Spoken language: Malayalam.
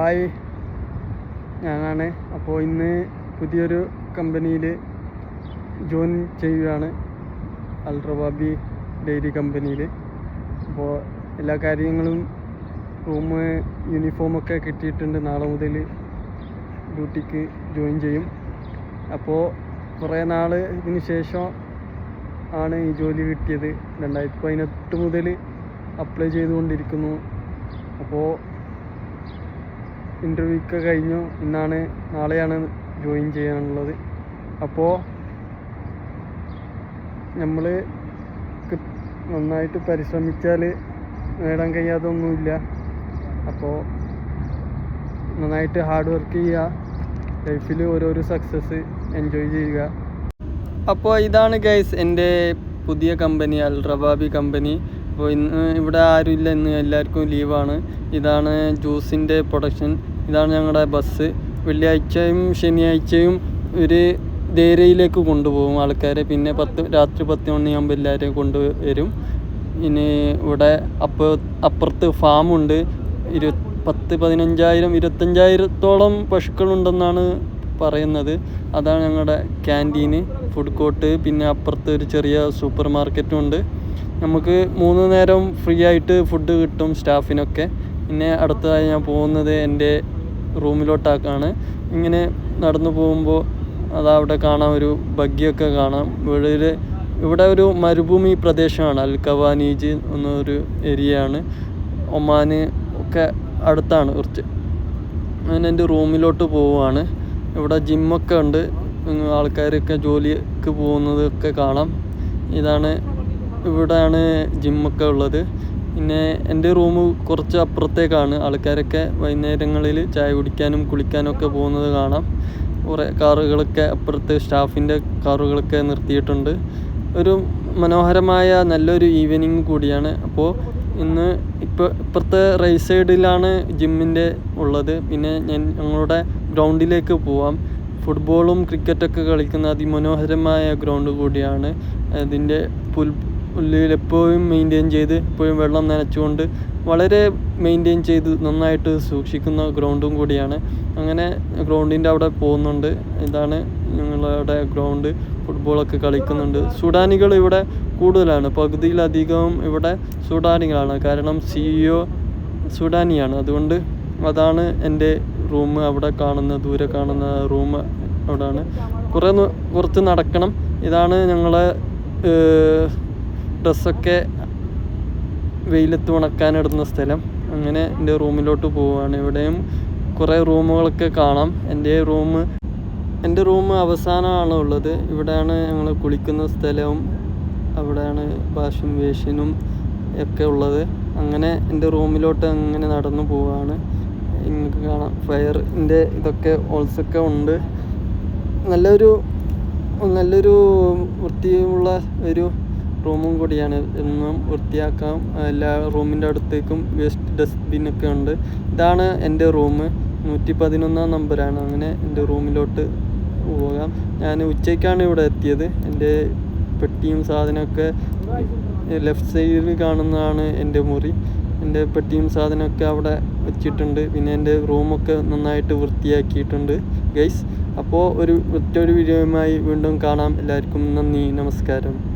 ഹായ്. ഞാനാണ്. അപ്പോൾ ഇന്ന് പുതിയൊരു കമ്പനിയിൽ ജോയിൻ ചെയ്യുകയാണ്. അൾട്രബാബി ഡെയിലി കമ്പനിയിൽ അപ്പോൾ എല്ലാ കാര്യങ്ങളും റൂം യൂണിഫോമൊക്കെ കിട്ടിയിട്ടുണ്ട്. നാളെ മുതൽ ഡ്യൂട്ടിക്ക് ജോയിൻ ചെയ്യും. അപ്പോൾ കുറേ നാൾ ഇതിന് ശേഷം ആണ് ഈ ജോലി കിട്ടിയത്. രണ്ടായിരത്തി പതിനെട്ട് മുതൽ അപ്ലൈ ചെയ്തുകൊണ്ടിരിക്കുന്നു. അപ്പോൾ ഇന്റർവ്യൂ ഒക്കെ കഴിഞ്ഞു. ഇന്നാണ് നാളെയാണ് ജോയിൻ ചെയ്യാനുള്ളത്. അപ്പോൾ നമ്മൾ നന്നായിട്ട് പരിശ്രമിച്ചാൽ നേടാൻ കഴിയാതൊന്നുമില്ല. അപ്പോൾ നന്നായിട്ട് ഹാർഡ് വർക്ക് ചെയ്യുക ലൈഫിൽ ഓരോരോ സക്സസ് എൻജോയ് ചെയ്യുക. അപ്പോൾ ഇതാണ് ഗൈസ് എന്റെ പുതിയ കമ്പനി അൽ റബാബി കമ്പനി അപ്പോൾ ഇന്ന് ഇവിടെ ആരുമില്ല ഇന്ന് എല്ലാവർക്കും ലീവാണ് ഇതാണ് ജ്യൂസിന്റെ പ്രൊഡക്ഷൻ ഇതാണ് ഞങ്ങളുടെ ബസ് വെള്ളിയാഴ്ചയും ശനിയാഴ്ചയും ഒരു ധേരയിലേക്ക് കൊണ്ടുപോകും ആൾക്കാരെ. പിന്നെ പത്ത് രാത്രി പത്ത് മണിയാകുമ്പോൾ എല്ലാവരെയും കൊണ്ടുവരും. ഇനി ഇവിടെ അപ്പ അപ്പുറത്ത് ഫാമുണ്ട് ഇരു പത്ത് പതിനഞ്ചായിരം ഇരുപത്തഞ്ചായിരത്തോളം പശുക്കളുണ്ടെന്നാണ് പറയുന്നത്. അതാണ് ഞങ്ങളുടെ ക്യാന്റീന് ഫുഡ് കോർട്ട് പിന്നെ അപ്പുറത്ത് ഒരു ചെറിയ സൂപ്പർ മാർക്കറ്റും ഉണ്ട്. നമുക്ക് മൂന്ന് നേരം ഫ്രീ ആയിട്ട് ഫുഡ് കിട്ടും സ്റ്റാഫിനൊക്കെ പിന്നെ അടുത്തതായി ഞാൻ പോകുന്നത് എന്റെ റൂമിലോട്ടാക്കാണ്. ഇങ്ങനെ നടന്നു പോകുമ്പോൾ അതാ അവിടെ കാണാം ഒരു ബഗ്ഗിയൊക്കെ കാണാം. വെളിയിൽ ഇവിടെ ഒരു മരുഭൂമി പ്രദേശമാണ്. അൽ കവാനീജ് എന്നൊരു ഏരിയയാണ്. ഒമാന് ഒക്കെ അടുത്താണ് കുറച്ച്. ഞാൻ എന്റെ റൂമിലോട്ട് പോവുകയാണ് ഇവിടെ ജിമ്മൊക്കെ ഉണ്ട്. ആൾക്കാരൊക്കെ ജോലിക്ക് പോകുന്നതൊക്കെ കാണാം. ഇതാണ് ഇവിടെയാണ് ജിമ്മൊക്കെ ഉള്ളത്. പിന്നെ എന്റെ റൂം കുറച്ച് അപ്പുറത്തേക്കാണ്. ആൾക്കാരൊക്കെ വൈകുന്നേരങ്ങളിൽ ചായ കുടിക്കാനും കുളിക്കാനും ഒക്കെ പോകുന്നത് കാണാം. കുറേ കാറുകളൊക്കെ അപ്പുറത്ത് സ്റ്റാഫിന്റെ കാറുകളൊക്കെ നിർത്തിയിട്ടുണ്ട്. ഒരു മനോഹരമായ നല്ലൊരു ഈവനിങ് കൂടിയാണ്. അപ്പോൾ ഇന്ന് ഇപ്പോൾ ഇപ്പുറത്തെ റൈറ്റ് സൈഡിലാണ് ജിമ്മിന്റെ ഉള്ളത്. പിന്നെ ഞാൻ ഞങ്ങളുടെ ഗ്രൗണ്ടിലേക്ക് പോവാം. ഫുട്ബോളും ക്രിക്കറ്റൊക്കെ കളിക്കുന്ന അതിമനോഹരമായ ഗ്രൗണ്ട് കൂടിയാണ്. അതിന്റെ പുൽ പുല്ലിൽ എപ്പോഴും മെയിന്റെയിൻ ചെയ്ത് എപ്പോഴും വെള്ളം നനച്ചുകൊണ്ട് വളരെ മെയിന്റെയിൻ ചെയ്ത് നന്നായിട്ട് സൂക്ഷിക്കുന്ന ഗ്രൗണ്ടും കൂടിയാണ്. അങ്ങനെ ഗ്രൗണ്ടിന്റെ അവിടെ പോകുന്നുണ്ട്. ഇതാണ് ഞങ്ങളുടെ ഗ്രൗണ്ട് ഫുട്ബോളൊക്കെ കളിക്കുന്നുണ്ട്. സുഡാനികൾ ഇവിടെ കൂടുതലാണ്. പകുതിയിലധികവും ഇവിടെ സുഡാനികളാണ്. കാരണം സിഇഒ സുഡാനിയാണ്. അതുകൊണ്ട് അതാണ് എന്റെ റൂം അവിടെ കാണുന്ന ദൂരെ കാണുന്ന റൂം അവിടെയാണ്. കുറേ കുറച്ച് നടക്കണം. ഇതാണ് ഞങ്ങളെ ഡ്രസ്സൊക്കെ വെയിലത്ത് ഉണക്കാനിടുന്ന സ്ഥലം. അങ്ങനെ എന്റെ റൂമിലോട്ട് പോവുകയാണ്. ഇവിടെയും കുറേ റൂമുകളൊക്കെ കാണാം. എന്റെ റൂം എന്റെ റൂം അവസാനമാണ് ഉള്ളത്. ഇവിടെയാണ് ഞങ്ങൾ കുളിക്കുന്ന സ്ഥലവും അവിടെയാണ് വാഷും വേഷനും ഒക്കെ ഉള്ളത്. അങ്ങനെ എന്റെ റൂമിലോട്ട് അങ്ങനെ നടന്നു പോവുകയാണ്. നിങ്ങൾക്ക് കാണാം. ഫയറിന്റെ ഇതൊക്കെ ഓൾസൊക്കെ ഉണ്ട്. നല്ലൊരു നല്ലൊരു വൃത്തിയുള്ള ഒരു റൂമും കൂടിയാണ്. എന്നും വൃത്തിയാക്കാം. എല്ലാ റൂമിന്റെ അടുത്തേക്കും വേസ്റ്റ് ഡസ്റ്റ്ബിന്നൊക്കെ ഉണ്ട്. ഇതാണ് എന്റെ റൂം നൂറ്റി പതിനൊന്നാം നമ്പറാണ്. അങ്ങനെ എന്റെ റൂമിലോട്ട് പോകാം. ഞാൻ ഉച്ചയ്ക്കാണ് ഇവിടെ എത്തിയത്. എന്റെ പെട്ടിയും സാധനമൊക്കെ ലെഫ്റ്റ് സൈഡിൽ കാണുന്നതാണ് എന്റെ മുറി. എന്റെ പെട്ടിയും സാധനമൊക്കെ അവിടെ വെച്ചിട്ടുണ്ട്. പിന്നെ എന്റെ റൂമൊക്കെ നന്നായിട്ട് വൃത്തിയാക്കിയിട്ടുണ്ട് ഗൈസ് അപ്പോൾ ഒരു മറ്റൊരു വീഡിയോയുമായി വീണ്ടും കാണാം. എല്ലാവർക്കും നന്ദി. നമസ്കാരം.